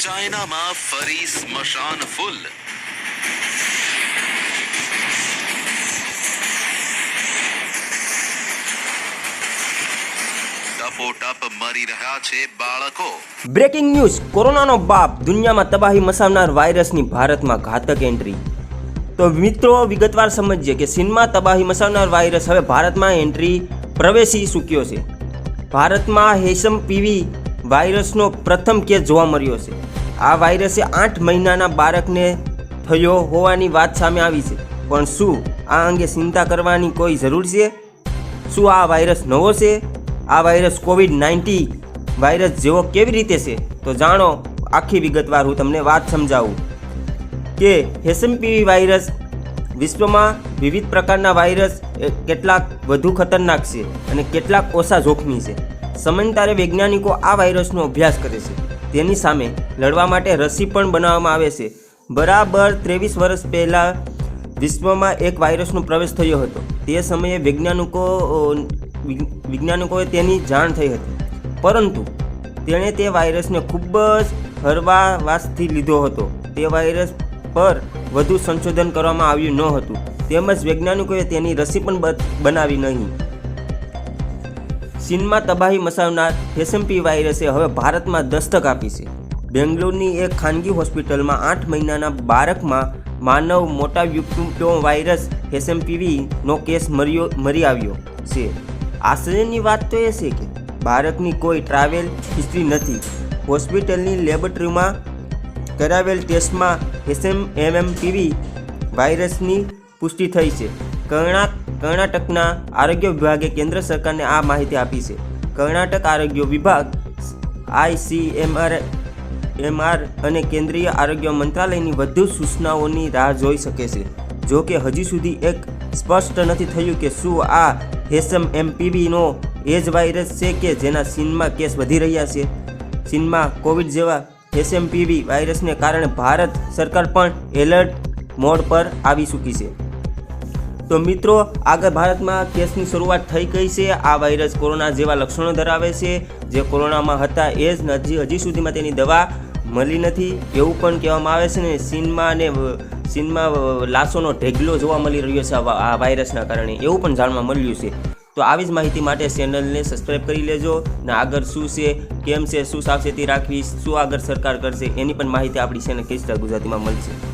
ચાઇનામાં ફરી સ્મશાન ફૂલ. Breaking news કોરોનાનો બાપ દુનિયામાં તબાહી મચાવનાર વાયરસની ભારતમાં ઘાતક એન્ટ્રી. તો મિત્રો, વિગતવાર સમજીએ કે ચીનમાં તબાહી મચાવનાર વાયરસ હવે ભારતમાં એન્ટ્રી પ્રવેશી ચૂક્યો છે. ભારતમાં હેસમ પીવી વાયરસનો પ્રથમ કેસ જોવા મળ્યો છે. આ વાયરસે આઠ મહિનાના બાળકને થયો હોવાની વાત સામે આવી છે. પણ શું આ અંગે ચિંતા કરવાની કોઈ જરૂર છે? શું આ વાયરસ નવો છે? આ વાયરસ કોવિડ નાઇન્ટી વાયરસ જેવો કેવી રીતે છે? તો જાણો, આખી વિગતવાર હું તમને વાત સમજાવું. કે હેસમપીવી વાયરસ વિશ્વમાં વિવિધ પ્રકારના વાયરસ કેટલાક વધુ ખતરનાક છે અને કેટલાક ઓછા જોખમી છે. સમયાંતરે વૈજ્ઞાનિકો આ વાયરસનો અભ્યાસ કરે છે. તેની સામે લડવા માટે રસી પણ બનાવવામાં આવે છે. બરાબર ત્રેવીસ વર્ષ પહેલાં વિશ્વમાં એક વાયરસનો પ્રવેશ થયો હતો. તે સમયે વૈજ્ઞાનિકો વૈજ્ઞાનિકોએ તેની જાણ થઈ હતી. પરંતુ તેણે તે વાયરસને ખૂબ જ હરવાવાસથી લીધો હતો. તે વાયરસ પર વધુ સંશોધન કરવામાં આવ્યું ન હતું. તેમજ વૈજ્ઞાનિકોએ તેની રસી પણ બનાવી નહીં. ચીનમાં તબાહી મચાવનાર એસએમપી વાયરસે હવે ભારતમાં દસ્તક આપી છે. બેંગ્લોરની એક ખાનગી હોસ્પિટલમાં આઠ મહિનાના બાળકમાં માનવ મોટા યુક્ટો વાયરસ એસએમપીવીનો કેસ મર્યો, મરી આવ્યો છે. આશ્ચર્યની વાત તો એ છે કે બાળકની કોઈ ટ્રાવેલ હિસ્ટ્રી નથી. હોસ્પિટલની લેબોરેટરીમાં કરાવેલ ટેસ્ટમાં એસએમ એમએમપીવી વાયરસની પુષ્ટિ થઈ છે. કર્ણા કર્ણાટકના આરોગ્ય વિભાગે કેન્દ્ર સરકારને આ માહિતી આપી છે. કર્ણાટક આરોગ્ય વિભાગ આઈસીએમઆર એમઆર અને કેન્દ્રીય આરોગ્ય મંત્રાલયની વધુ સૂચનાઓની રાહ જોઈ શકે છે. જો કે હજી સુધી એક સ્પષ્ટ નથી થયું કે શું આ હેસમ એમપીવીનો એ જ વાયરસ છે કે જેના ચીનમાં કેસ વધી રહ્યા છે. ચીનમાં કોવિડ જેવા એસએમપીવી વાયરસને કારણે ભારત સરકાર પણ એલર્ટ મોડ પર આવી ચૂકી છે. તો મિત્રો, આગળ ભારતમાં કેસની શરૂઆત થઈ ગઈ છે. આ વાયરસ કોરોના જેવા લક્ષણો ધરાવે છે. જે કોરોનામાં હતા એ જ હજી હજી સુધીમાં તેની દવા મળી નથી. એવું પણ કહેવામાં આવે છે ને, ચીનમાં અને ચીનમાં લાશોનો ઢેગલો જોવા મળી રહ્યો છે આ વાયરસના કારણે. એવું પણ જાણવા મળ્યું છે. તો આવી જ માહિતી માટે ચેનલને સબસ્ક્રાઈબ કરી લેજો ને આગળ શું છે, કેમ છે, શું સાવચેતી રાખવી, શું આગળ સરકાર કરશે, એની પણ માહિતી આપણી ચેનલ કેસ્ટા ગુજરાતીમાં મળશે.